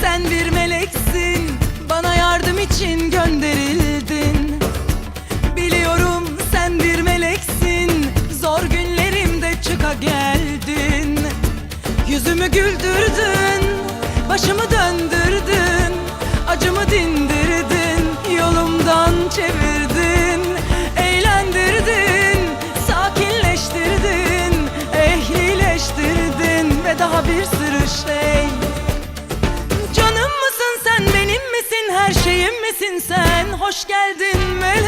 Sen bir meleksin Bana yardım için gönderildin. Biliyorum sen bir meleksin Zor günlerimde çıka geldin. Yüzümü güldürdün Başımı dön misin sen? Hoş geldin melek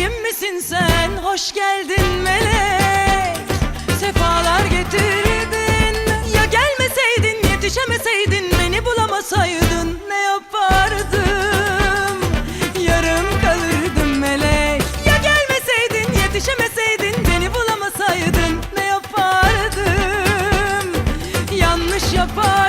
Meleğim misin sen? Hoş geldin melek Sefalar getirdin Ya gelmeseydin yetişemeseydin Beni bulamasaydın ne yapardım? Yarım kalırdım melek Ya gelmeseydin yetişemeseydin Beni bulamasaydın ne yapardım? Yanlış yapar